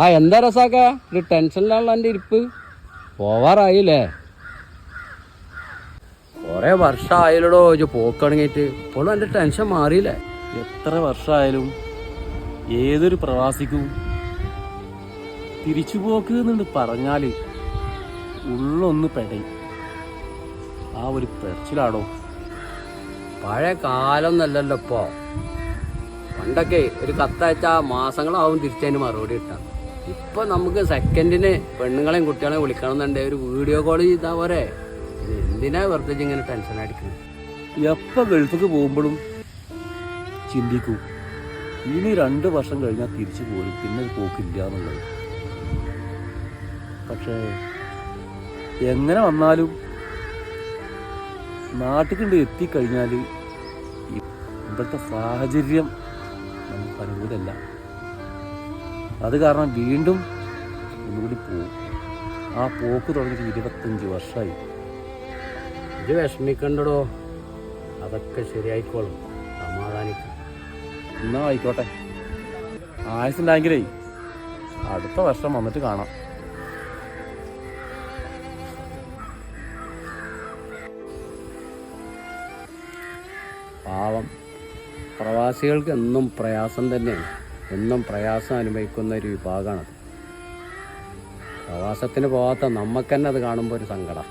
ആ എന്താ രസാക്ക ഒരു ടെൻഷനിലാണല്ലോ എന്റെ ഇരിപ്പ്. പോവാറായില്ലേ? കുറെ വർഷമായാലോ ഇത് പോക്കണങ്ങിയിട്ട് ഇപ്പോഴും എന്റെ ടെൻഷൻ മാറിയില്ലേ? എത്ര വർഷമായാലും ഏതൊരു പ്രവാസിക്കും തിരിച്ചു പോക്ക് എന്നുണ്ട് പറഞ്ഞാൽ ഉള്ളൊന്ന് പെടയും ആ ഒരു പെടച്ചിലാടോ പഴയ കാലം നല്ലല്ലോ ഇപ്പോ. പണ്ടൊക്കെ ഒരു കത്തയച്ചാ മാസങ്ങളാവും തിരിച്ചതിന് മറുപടി കിട്ടാം ഇപ്പൊ നമുക്ക് സെക്കൻഡിന് പെണ്ണുങ്ങളെയും കുട്ടികളെയും വിളിക്കണമെന്നുണ്ടെ ഒരു വീഡിയോ കോൾ ചെയ്താ പോരെ. എന്തിനാ വെറുതെ ഇങ്ങനെ ടെൻഷൻ അടിക്കുന്നത്? എപ്പോൾ ഗൾഫിക്ക് പോകുമ്പോഴും ചിന്തിക്കും. ഇനി രണ്ട് വർഷം കഴിഞ്ഞാൽ തിരിച്ചു പോരും. പിന്നെ പോക്കില്ല എന്നുള്ളത്. പക്ഷേ എങ്ങനെ വന്നാലും നാട്ടിൽ എത്തിക്കഴിഞ്ഞാൽ ഇവിടുത്തെ സാഹചര്യം നമുക്ക് അനുകൂലമല്ല. അത് കാരണം വീണ്ടും ഒന്നുകൂടി പോകും ആ പോക്ക് തുടങ്ങിയിട്ട് ഇരുപത്തഞ്ച് വർഷമായി ഇത് വിഷമിക്കണ്ടടോ. അതൊക്കെ ശരിയായിക്കോളും. സമാധാനിക്കും. എന്നാ ആയിക്കോട്ടെ. ആയുസുണ്ടായെങ്കിലേ അടുത്ത വർഷം വന്നിട്ട് കാണാം. പാവം. പ്രവാസികൾക്ക് എന്നും പ്രയാസം തന്നെയാണ്. എന്നും പ്രയാസം അനുഭവിക്കുന്ന ഒരു വിഭാഗമാണ് പ്രവാസത്തിന് പോകാത്ത നമുക്ക് തന്നെ അത് കാണുമ്പോൾ ഒരു സങ്കടം.